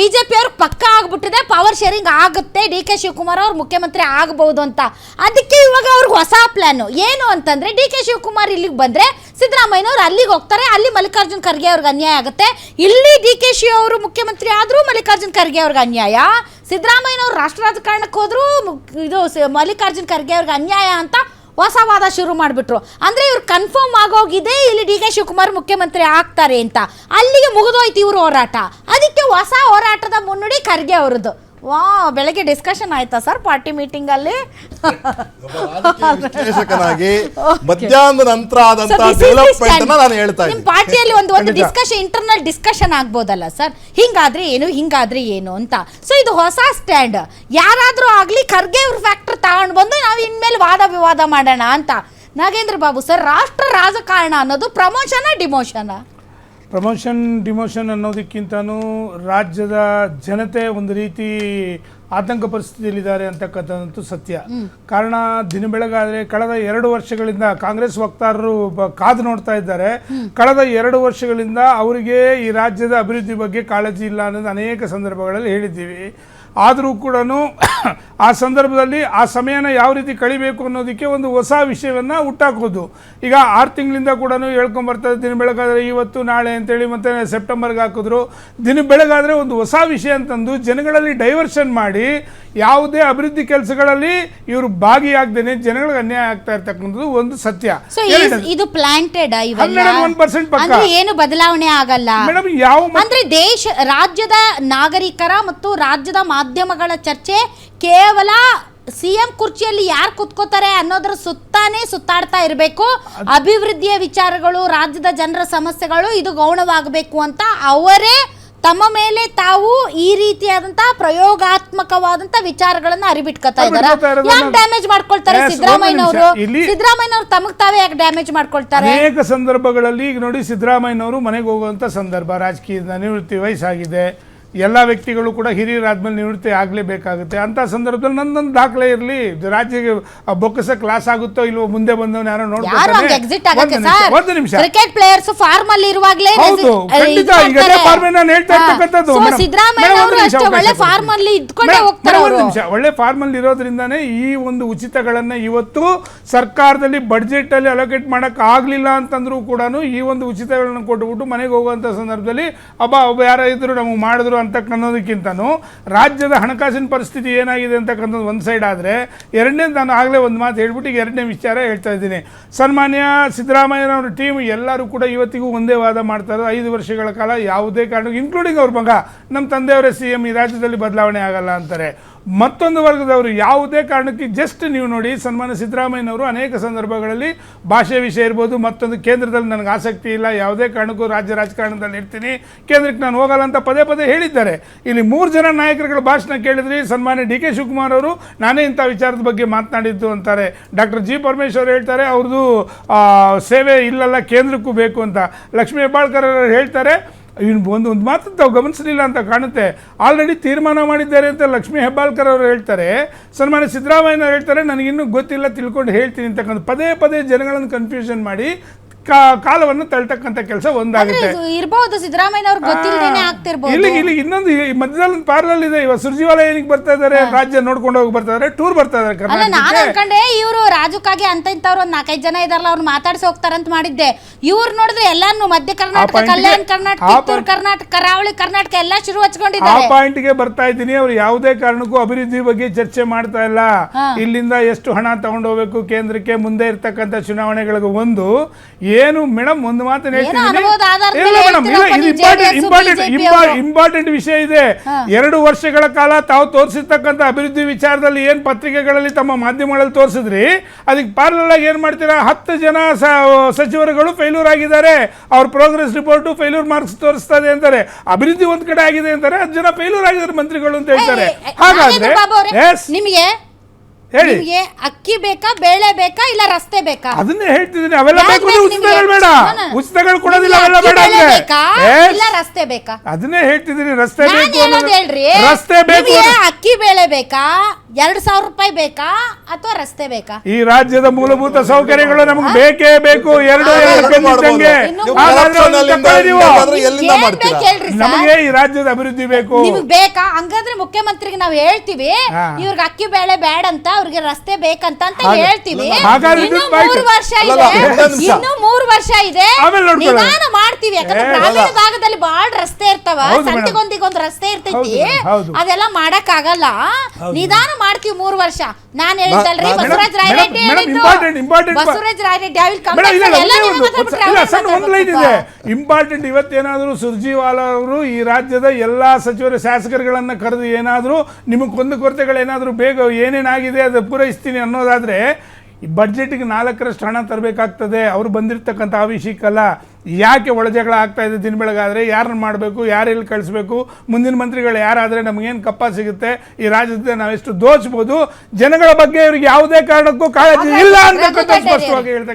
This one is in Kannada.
ಬಿಜೆಪಿ ಅವ್ರಿಗೆ ಪಕ್ಕ ಆಗ್ಬಿಟ್ಟಿದೆ ಪವರ್ ಶೇರಿಂಗ್ ಆಗುತ್ತೆ. ಡಿ ಕೆ ಶಿವಕುಮಾರ್ ಅವ್ರು ಮುಖ್ಯಮಂತ್ರಿ ಆಗಬಹುದು ಅಂತ. ಅದಕ್ಕೆ ಇವಾಗ ಅವ್ರಿಗೆ ಹೊಸ ಪ್ಲಾನ್ ಏನು ಅಂತಂದ್ರೆ ಡಿ ಕೆ ಶಿವಕುಮಾರ್ ಇಲ್ಲಿಗೆ ಬಂದ್ರೆ ಸಿದ್ದರಾಮಯ್ಯನವ್ರು ಅಲ್ಲಿಗೆ ಹೋಗ್ತಾರೆ. ಅಲ್ಲಿ ಮಲ್ಲಿಕಾರ್ಜುನ್ ಖರ್ಗೆ ಅವ್ರಿಗೆ ಅನ್ಯಾಯ ಆಗುತ್ತೆ. ಇಲ್ಲಿ ಡಿ ಕೆ ಶಿ ಅವರು ಮುಖ್ಯಮಂತ್ರಿ ಆದ್ರೂ ಮಲ್ಲಿಕಾರ್ಜುನ್ ಖರ್ಗೆ ಅವ್ರಿಗೆ ಅನ್ಯಾಯ. ಸಿದ್ದರಾಮಯ್ಯನವ್ರು ರಾಷ್ಟ್ರ ರಾಜಕಾರಣಕ್ಕೆ ಹೋದ್ರು ಇದು ಮಲ್ಲಿಕಾರ್ಜುನ್ ಖರ್ಗೆ ಅವ್ರಿಗೆ ಅನ್ಯಾಯ ಅಂತ ಹೊಸ ವಾದ ಶುರು ಮಾಡಿಬಿಟ್ರು. ಅಂದರೆ ಇವ್ರು ಕನ್ಫರ್ಮ್ ಆಗೋಗಿದೆ, ಇಲ್ಲಿ ಡಿ ಕೆ ಶಿವಕುಮಾರ್ ಮುಖ್ಯಮಂತ್ರಿ ಆಗ್ತಾರೆ ಅಂತ. ಅಲ್ಲಿಗೆ ಮುಗಿದೋಯ್ತು ಇವರು ಹೋರಾಟ. ಅದಕ್ಕೆ ಹೊಸ ಹೋರಾಟದ ಮುನ್ನುಡಿ ಖರ್ಗೆ ಅವರದ್ದು. ವಾ ಬೆಳಗ್ಗೆ ಡಿಸ್ಕಷನ್ ಆಯ್ತಾ ಸರ್ ಪಾರ್ಟಿ ಮೀಟಿಂಗ್ ಅಲ್ಲಿ? ವಿಶ್ಲೇಷಕನಾಗಿ ಮಧ್ಯಾಹ್ನದ ನಂತರ ಡೆವಲಪ್ಮೆಂಟ್. ನಾನು ಹೇಳ್ತಾ ನಿಮ್ ಇದ್ದೀನಿ. ಪಾರ್ಟಿಯಲ್ಲಿ ಒಂದು ಒಂದು ಡಿಸ್ಕಶನ್ ಡಿಸ್ಕಷನ್ ಇಂಟರ್ನಲ್ ಡಿಸ್ಕಷನ್ ಆಗ್ಬೋದಲ್ಲ ಸರ್ ಹಿಂಗಾದ್ರೆ ಏನು ಹಿಂಗಾದ್ರೆ ಏನು ಅಂತ. ಸೊ ಇದು ಹೊಸ ಸ್ಟ್ಯಾಂಡ್ ಯಾರಾದ್ರೂ ಆಗ್ಲಿ ಖರ್ಗೆ ಅವ್ರ ಫ್ಯಾಕ್ಟರ್ ತಗೊಂಡು ಬಂದು ನಾವು ಇನ್ಮೇಲೆ ವಾದ ವಿವಾದ ಮಾಡೋಣ ಅಂತ. ನಾಗೇಂದ್ರ ಬಾಬು ಸರ್ ರಾಷ್ಟ್ರ ರಾಜಕಾರಣ ಅನ್ನೋದು ಪ್ರಮೋಷನ ಡಿಮೋಷನ ಪ್ರಮೋಷನ್ ಡಿಮೋಷನ್ ಅನ್ನೋದಕ್ಕಿಂತನೂ ರಾಜ್ಯದ ಜನತೆ ಒಂದು ರೀತಿ ಆತಂಕ ಪರಿಸ್ಥಿತಿಯಲ್ಲಿದ್ದಾರೆ ಅಂತಕ್ಕಂಥದ್ದು ಸತ್ಯ. ಕಾರಣ ದಿನ ಬೆಳಗಾದ್ರೆ ಕಳೆದ ಎರಡು ವರ್ಷಗಳಿಂದ ಕಾಂಗ್ರೆಸ್ ವಕ್ತಾರರು ಬ- ಕಾದು ನೋಡ್ತಾ ಇದ್ದಾರೆ. ಕಳೆದ ಎರಡು ವರ್ಷಗಳಿಂದ ಅವರಿಗೆ ಈ ರಾಜ್ಯದ ಅಭಿವೃದ್ಧಿ ಬಗ್ಗೆ ಕಾಳಜಿ ಇಲ್ಲ ಅನ್ನೋದು ಅನೇಕ ಸಂದರ್ಭಗಳಲ್ಲಿ ಹೇಳಿದ್ದೀವಿ. ಆದರೂ ಕೂಡ ಆ ಸಂದರ್ಭದಲ್ಲಿ ಆ ಸಮಯನ ಯಾವ ರೀತಿ ಕಳಿಬೇಕು ಅನ್ನೋದಕ್ಕೆ ಒಂದು ಹೊಸ ವಿಷಯವನ್ನು ಹುಟ್ಟಾಕೋದು. ಈಗ ಆರು ತಿಂಗಳಿಂದ ಕೂಡ ಹೇಳ್ಕೊಂಬರ್ತದೆ ದಿನ ಬೆಳಗಾದರೆ ಇವತ್ತು ನಾಳೆ ಅಂತೇಳಿ ಮತ್ತೆ ಸೆಪ್ಟೆಂಬರ್ಗೆ ಹಾಕಿದ್ರು. ದಿನ ಬೆಳಗಾದರೆ ಒಂದು ಹೊಸ ವಿಷಯ ಅಂತಂದು ಜನಗಳಲ್ಲಿ ಡೈವರ್ಷನ್ ಮಾಡಿ ಯಾವುದೇ ಅಭಿವೃದ್ಧಿ ಕೆಲಸಗಳಲ್ಲಿ ಇವರು ಭಾಗಿಯಾಗ್ದೇನೆ ಜನಗಳಿಗೆ ಅನ್ಯಾಯ ಆಗ್ತಾ ಇರ್ತಕ್ಕಂಥದ್ದು ಒಂದು ಸತ್ಯ. ಇದು ಪ್ಲಾಂಟೆಡ್ ಇವೆಲ್ಲ? 101% ಪಕ್ಕ. ಅಂದ್ರೆ ಏನು ಬದಲಾವಣೆ ಆಗಲ್ಲ? ಮೇಡಮ್ ಯಾವ ಅಂದ್ರೆ ದೇಶ ರಾಜ್ಯದ ನಾಗರಿಕರ ಮತ್ತು ರಾಜ್ಯದ ಮಾಧ್ಯಮಗಳ ಚರ್ಚೆ ಕೇವಲ ಸಿಎಂ ಕುರ್ಚಿಯಲ್ಲಿ ಯಾರು ಕುತ್ಕೋತಾರೆ ಅನ್ನೋದ್ರ ಸುತ್ತಾನೇ ಸುತ್ತಾಡ್ತಾ ಇರಬೇಕು. ಅಭಿವೃದ್ಧಿಯ ವಿಚಾರಗಳು ರಾಜ್ಯದ ಜನರ ಸಮಸ್ಯೆಗಳು ಇದು ಗೌಣವಾಗಬೇಕು ಅಂತ ಅವರೇ ತಮ್ಮ ಮೇಲೆ ತಾವು ಈ ರೀತಿಯಾದಂತಹ ಪ್ರಯೋಗಾತ್ಮಕವಾದಂತಹ ವಿಚಾರಗಳನ್ನ ಅರಿಬಿಟ್ಕೋತಾ ಇದ್ದಾರೆ. ಯಾಕೆ ಡ್ಯಾಮೇಜ್ ಮಾಡ್ಕೊಳ್ತಾರೆ ಸಿದ್ದರಾಮಯ್ಯನವರು. ಸಿದ್ದರಾಮಯ್ಯನವರು ತಮಗ್ ತಾವೇ ಯಾಕೆ ಡ್ಯಾಮೇಜ್ ಮಾಡ್ಕೊಳ್ತಾರೆ? ಅನೇಕ ಸಂದರ್ಭಗಳಲ್ಲಿ ಈಗ ನೋಡಿ ಸಿದ್ದರಾಮಯ್ಯನವರು ಮನೆಗೆ ಹೋಗುವಂತ ಸಂದರ್ಭ ರಾಜಕೀಯದ ನಿವೃತ್ತಿ ವಯಸ್ಸಾಗಿದೆ. ಎಲ್ಲ ವ್ಯಕ್ತಿಗಳು ಕೂಡ ಹಿರಿಯರಾದ್ಮೇಲೆ ನಿವೃತ್ತಿ ಆಗಲೇಬೇಕಾಗುತ್ತೆ. ಅಂತ ಸಂದರ್ಭದಲ್ಲಿ ನಂದೊಂದು ದಾಖಲೆ ಇರಲಿ. ರಾಜ್ಯಕ್ಕೆ ಆ ಬೊಕ್ಕಸ ಕ್ಲಾಸ್ ಆಗುತ್ತೋ ಇಲ್ವೋ ಮುಂದೆ ಬಂದವನು ಯಾರೋ ಒಂದು ನಿಮಿಷ ಕ್ರಿಕೆಟ್ ಪ್ಲೇಯರ್ಸ್ ಫಾರ್ಮ್ ಅಲ್ಲಿ ಇರುವಾಗ್ಲೇ ಹೌದು ಖಂಡಿತ ಈಗ ಅದೇ ಫಾರ್ಮ್ ನಾನು ಹೇಳ್ತಾ ಇರ್ತಕ್ಕಂಥದ್ದು. ಸಿದ್ದರಾಮಯ್ಯ ಅವರು ಅಷ್ಟೇ ಒಳ್ಳೆ. ಫಾರ್ಮ್ ಅಲ್ಲಿ ಇದ್ಕೊಂಡೇ ಹೋಗ್ತಾರೆ ಒಂದು ನಿಮಿಷ ಒಳ್ಳೆ ಫಾರ್ಮ್ ಅಲ್ಲಿ ಇರೋದ್ರಿಂದಾನೇ ಈ ಒಂದು ಉಚಿತಗಳನ್ನ ಇವತ್ತು ಸರ್ಕಾರದಲ್ಲಿ ಬಡ್ಜೆಟ್ ಅಲ್ಲಿ ಅಲೋಕೇಟ್ ಮಾಡಕ್ ಆಗ್ಲಿಲ್ಲ ಅಂತಂದ್ರೂ ಕೂಡ ಈ ಒಂದು ಉಚಿತಗಳನ್ನ ಕೊಟ್ಬಿಟ್ಟು ಮನೆಗೆ ಹೋಗುವಂತ ಸಂದರ್ಭದಲ್ಲಿ ಅಬ್ಬ ಒಬ್ಬ ಯಾರ ಇದ್ರು ನಮಗೆ ಮಾಡಿದ್ರು ಅಂತಕ್ಕನ್ನೋದಕ್ಕಿಂತನೂ ರಾಜ್ಯದ ಹಣಕಾಸಿನ ಪರಿಸ್ಥಿತಿ ಏನಾಗಿದೆ ಅಂತಕ್ಕಂಥದ್ದು ಒಂದು ಸೈಡ್ ಆದರೆ, ಎರಡನೇ ನಾನು ಆಗಲೇ ಒಂದು ಮಾತು ಹೇಳ್ಬಿಟ್ಟು ಈಗ ಎರಡನೇ ವಿಚಾರ ಹೇಳ್ತಾ ಇದ್ದೀನಿ. ಸನ್ಮಾನ್ಯ ಸಿದ್ದರಾಮಯ್ಯನವರ ಟೀಮ್ ಎಲ್ಲರೂ ಕೂಡ ಇವತ್ತಿಗೂ ಒಂದೇ ವಾದ ಮಾಡ್ತಾರೆ ಐದು ವರ್ಷಗಳ ಕಾಲ ಯಾವುದೇ ಕಾರಣಕ್ಕೂ ಇನ್ಕ್ಲೂಡಿಂಗ್ ಅವ್ರ ಮಗ ನಮ್ಮ ತಂದೆಯವರೇ ಸಿ ಎಂ ಈ ರಾಜ್ಯದಲ್ಲಿ ಬದಲಾವಣೆ ಆಗಲ್ಲ ಅಂತಾರೆ. ಮತ್ತೊಂದು ವರ್ಗದವರು ಯಾವುದೇ ಕಾರಣಕ್ಕೆ ಜಸ್ಟ್ ನೀವು ನೋಡಿ ಸನ್ಮಾನ ಸಿದ್ದರಾಮಯ್ಯನವರು ಅನೇಕ ಸಂದರ್ಭಗಳಲ್ಲಿ ಭಾಷೆ ವಿಷಯ ಇರ್ಬೋದು, ಮತ್ತೊಂದು ಕೇಂದ್ರದಲ್ಲಿ ನನಗೆ ಆಸಕ್ತಿ ಇಲ್ಲ, ಯಾವುದೇ ಕಾರಣಕ್ಕೂ ರಾಜ್ಯ ರಾಜಕಾರಣದಲ್ಲಿ ಇರ್ತೀನಿ, ಕೇಂದ್ರಕ್ಕೆ ನಾನು ಹೋಗಲ್ಲ ಅಂತ ಪದೇ ಪದೇ ಹೇಳಿದ್ದಾರೆ. ಇಲ್ಲಿ ಮೂರು ಜನ ನಾಯಕರುಗಳ ಭಾಷಣ ಕೇಳಿದ್ರಿ, ಸನ್ಮಾನ್ಯ ಡಿ ಕೆ ಶಿವಕುಮಾರ್ ಅವರು, ನಾನೇ ಇಂಥ ವಿಚಾರದ ಬಗ್ಗೆ ಮಾತನಾಡಿದ್ದು ಅಂತಾರೆ. ಡಾಕ್ಟರ್ ಜಿ ಪರಮೇಶ್ವರ್ ಹೇಳ್ತಾರೆ, ಅವ್ರದ್ದು ಸೇವೆ ಇಲ್ಲಲ್ಲ, ಕೇಂದ್ರಕ್ಕೂ ಬೇಕು ಅಂತ. ಲಕ್ಷ್ಮೀ ಹೆಬ್ಬಾಳ್ಕರ್ ಅವರು ಹೇಳ್ತಾರೆ ಇನ್ನು ಒಂದು ಒಂದು ಮಾತು ತಾವು ಗಮನಿಸಲಿಲ್ಲ ಅಂತ ಕಾಣುತ್ತೆ. ಆಲ್ರೆಡಿ ತೀರ್ಮಾನ ಮಾಡಿದ್ದಾರೆ ಅಂತ ಲಕ್ಷ್ಮೀ ಹೆಬ್ಬಾಳ್ಕರ್ ಅವರು ಹೇಳ್ತಾರೆ. ಸನ್ಮಾನ್ಯ ಸಿದ್ದರಾಮಯ್ಯನವ್ರು ಹೇಳ್ತಾರೆ, ನನಗಿನ್ನೂ ಗೊತ್ತಿಲ್ಲ, ತಿಳ್ಕೊಂಡು ಹೇಳ್ತೀನಿ ಅಂತಕ್ಕಂಥ ಪದೇ ಪದೇ ಜನಗಳನ್ನು ಕನ್ಫ್ಯೂಷನ್ ಮಾಡಿ ಕಾಲವನ್ನು ತಳ್ತಕ್ಕಂಥ ಕೆಲಸ ಒಂದಾಗುತ್ತೆ. ಇರಬಹುದು ಸಿದ್ದರಾಮಯ್ಯ ಗೊತ್ತಿಲ್ಲದೇನೆ ಆಗ್ತಿರಬಹುದು ಇಲ್ಲಿ ಇಲ್ಲಿ ಇನ್ನೊಂದು ಮಧ್ಯದಲ್ಲಿ ಒಂದು ಪಾರ್ಲಲ್ ಇದೆ. ಇವಾಗ ಸುರ್ಜಿವಾಲ ಏನಕ್ಕೆ ಬರ್ತಾ ಇದ್ದಾರೆ? ರಾಜ್ಯ ನೋಡ್ಕೊಂಡು ಹೋಗಿ ಬರ್ತಾ ಇದ್ದಾರೆ. ಟೂರ್ ಬರ್ತಾ ಇದ್ದಾರೆ ಅಲ್ಲ ನಾನು ಅನ್ಕೊಂಡೆ ಇವರು ರಾಜುಕಾಗಿ ಅಂತ ಇಂಥವ್ರು ಒಂದು ನಾಲ್ಕೈದು ಜನ ಇದಾರಲ್ಲ ಅವ್ರು ಮಾತಾಡ್ಸಿ ಹೋಗ್ತಾರಂತ ಮಾಡಿದ್ದೆ. ಇವ್ರು ನೋಡಿದ್ರೆ ಎಲ್ಲಾನು ಮಧ್ಯ ಕರ್ನಾಟಕ ಕಲ್ಯಾಣ ಕರ್ನಾಟಕ ಆ ಕಿತ್ತೂರು ಕರ್ನಾಟಕ ಕರಾವಳಿ ಕರ್ನಾಟಕ ಎಲ್ಲ ಶುರು ಆ ಪಾಯಿಂಟ್ ಪಾಯಿಂಟ್ಗೆ ಬರ್ತಾ ಇದ್ದೀನಿ. ಅವ್ರು ಯಾವುದೇ ಕಾರಣಕ್ಕೂ ಅಭಿವೃದ್ಧಿ ಬಗ್ಗೆ ಚರ್ಚೆ ಮಾಡ್ತಾ ಇಲ್ಲ. ಇಲ್ಲಿಂದ ಎಷ್ಟು ಹಣ ತಗೊಂಡು ಹೋಗ್ಬೇಕು? ಕೇಂದ್ರಕ್ಕೆ ಮುಂದೆ ಇರ್ತಕ್ಕಂಥ ಚುನಾವಣೆಗಳಿಗೆ ಒಂದು ಏನು ಮೇಡಮ್ ಒಂದು ಮಾತನ್ನ ಹೇಳ್ತೀನಿ. ಇಂಪಾರ್ಟೆಂಟ್ ವಿಷಯ ಇದೆ. ಎರಡು ವರ್ಷಗಳ ಕಾಲ ತಾವು ತೋರಿಸಿರ್ತಕ್ಕಂಥ ಅಭಿವೃದ್ಧಿ ವಿಚಾರದಲ್ಲಿ ಏನ್ ಪತ್ರಿಕೆಗಳಲ್ಲಿ ತಮ್ಮ ಮಾಧ್ಯಮಗಳಲ್ಲಿ ತೋರಿಸಿದ್ರಿ ಅದಕ್ಕೆ ಪಾರ್ಲರ್ ಆಗಿ ಏನ್ ಮಾಡ್ತೀರಾ? ಹತ್ತು ಜನ ಸಚಿವರುಗಳು ಫೇಲ್ಯೂರ್ ಆಗಿದ್ದಾರೆ. ಅವ್ರ ಪ್ರೋಗ್ರೆಸ್ ರಿಪೋರ್ಟ್ ಫೇಲ್ಯೂರ್ ಮಾರ್ಕ್ಸ್ ತೋರಿಸ್ತಾ ಇದೆ ಅಂತಾರೆ. ಅಭಿವೃದ್ಧಿ ಒಂದ್ ಕಡೆ ಆಗಿದೆ ಅಂತಾರೆ ಹತ್ತು ಜನ ಫೇಲ್ಯೂರ್ ಆಗಿದ್ದಾರೆ ಮಂತ್ರಿಗಳು ಅಂತ ಹೇಳ್ತಾರೆ. ಹಾಗಾದ್ರೆ ನಿಮಗೆ ಹೇಳಿ. ನಿಮಗೆ ಅಕ್ಕಿ ಬೇಕಾ ಬೇಳೆ ಬೇಕಾ ಇಲ್ಲ ರಸ್ತೆ ಬೇಕಾ? ಅದನ್ನೇ ಹೇಳ್ತಿದ್ದೀನಿ ಅವೆಲ್ಲ ಯಾಕ್ ಬೇಕು ಬೇಕು ಉಚಿತಗಳು ನಿಮ್ಗೆ? ಬೇಡ. ಉಚಿತಗಳು ಕೊಡೋದಿಲ್ಲ ನಿಮ್ಗೆ ಅವೆಲ್ಲ ಬೇಡ ಬೇಳೆ ಅಂದ್ರೆ. ಬೇಕಾ. ಇಲ್ಲ ರಸ್ತೆ ಬೇಕಾ? ಅದನ್ನೇ ಹೇಳ್ತಿದ್ದೀನಿ ರಸ್ತೆ ನಾನ್ ಬೇಕು ಅಂತ ಅನ್ನೋದು- ಹೇಳ್ರಿ. ರಸ್ತೆ ಬೇಕು ನಿಮ್ಗೆ ಅಕ್ಕಿ ಬೇಳೆ ಬೇಕಾ? ಎರಡು ಸಾವಿರ ರೂಪಾಯಿ ಬೇಕಾ ಅಥವಾ ರಸ್ತೆ ಬೇಕಾ ಈ ರಾಜ್ಯದ ಮೂಲಭೂತ ಸೌಕರ್ಯಗಳು ನಮಗೆ ಬೇಕೇ ಬೇಕು ಎರಡು ಹಾಗಾದ್ರೆ ಎರಡು ಅದು ಇನ್ನು ಹಾಗಾದ್ರೆ ಒಂದು ಅಲ್ಲಿಂದ ತಗೊಳ್ಳಿ ನೀವು. ಇಲ್ಲಿಂದ ಎಲ್ಲಿಂದ ಏನ್ ಮಾಡ್ತೀರಾ? ಬೇಕು ಹೇಳ್ರಿ ಸರ್? ನಮಗೆ ಈ ರಾಜ್ಯದ ಅಭಿವೃದ್ಧಿ ಬೇಕು ನಿಮ್ಗ್ ಬೇಕಾ ಹಂಗಂದ್ರೆ ಮುಖ್ಯಮಂತ್ರಿಗೆ ನಾವು ಹೇಳ್ತೀವಿ ಹಾ. ಇವ್ರಿಗೆ ಅಕ್ಕಿ ಬೇಳೆ ಬೇಡ ಅಂತ ಅವ್ರಿಗೆ ರಸ್ತೆ ಬೇಕಂತ ಅಂತ ಹಾಗೆ. ಹೇಳ್ತೀವಿ ಹಾಗಾದ್ರೆ ಇನ್ನು. ಮೂರು ವರ್ಷ ಅಲ್ಲಲ್ಲ, ಇದೆ ಇನ್ನೂ ನಿಮಿಷ. ಇನ್ನು ಮೂರು ವರ್ಷ ಇದೆ ಆಮೇಲೆ ನೋಡ್ಕೊಳ್ಳೋಣ. ನಿಧಾನ ಮಾಡ್ತೀವಿ. ಯಾಕಂದ್ರೆ ಏ, ಗ್ರಾಮೀಣ ಅಲ್ಲ. ಭಾಗದಲ್ಲಿ ಬಹಳ ರಸ್ತೆ ಇರ್ತಾವ. ಹೌದು ಮೇಡಮ್. ಸಂತಿಗೊಂದಿಗೊಂದು ರಸ್ತೆ ಇರ್ತೈತಿ. ಹೌದು ಮೇಡಮ್, ಹೌದು. ಅದೆಲ್ಲ ಮಾಡಕ್ ಆಗಲ್ಲ ನಿಧಾನ ಮಾಡ್ತೀವಿ ಮೂರ್ ವರ್ಷ. ನಾನ್ ಹೇಳಿದ್ದಲ್ರಿ ಬಸವರಾಜ್ ರಾಯರೆಡ್ಡಿ ಮೇಡಮ್, ಮೇಡಮ್, ಹೇಳಿದ್ದು. important, important. Basavaraj Rayareddy Reddy will madam, ಇಲ್ಲ, ಎಲ್ಲ ಒಂದೇ ಒಂದು- ಮಾತಾಡ್ಬಿಟ್ರೆ ಇಲ್ಲ ಸಣ್ಣ ಒಂದು ಲೈನ್ ಇದೆ. ಇಂಪಾರ್ಟೆಂಟ್ ಇವತ್ತೇನಾದರೂ ಸುರ್ಜಿವಾಲಾ ಅವರು ಈ ರಾಜ್ಯದ ಎಲ್ಲಾ ಸಚಿವರ ಶಾಸಕರುಗಳನ್ನ ಕರೆದು ಏನಾದರೂ ನಿಮಗೆ ಕುಂದು ಕೊರತೆಗಳೇನಾದರೂ ಬೇಗ ಏನೇನಾಗಿದೆ ಅದು ಪೂರೈಸ್ತೀನಿ ಅನ್ನೋದಾದ್ರೆ ಈ ಬಡ್ಜೆಟ್ಗೆ ನಾಲ್ಕರಷ್ಟು ಹಣ ತರಬೇಕಾಗ್ತದೆ. ಅವ್ರು ಬಂದಿರತಕ್ಕಂಥ ಆವಿಷಿಕಲ್ಲ. ಯಾಕೆ ಒಳಜಗಳ ಆಗ್ತಾ ಇದೆ ದಿನ ಬೆಳಗಾದ್ರೆ ಯಾರನ್ನ ಮಾಡಬೇಕು ಯಾರೆಲ್ಲಿ ಕಳಿಸ್ಬೇಕು ಮುಂದಿನ ಮಂತ್ರಿಗಳು ಯಾರಾದರೆ ನಮಗೇನು ಕಪ್ಪ ಸಿಗುತ್ತೆ ಈ ರಾಜ್ಯದ ನಾವೆಷ್ಟು ದೋಚ್ಬೋದು ಜನಗಳ ಬಗ್ಗೆ ಇವ್ರಿಗೆ ಯಾವುದೇ ಕಾರಣಕ್ಕೂ ಕಾಳಜಿ ಇಲ್ಲ ಅಂತ ಸ್ಪಷ್ಟವಾಗಿ ಹೇಳ್ತಕ್ಕಂಥ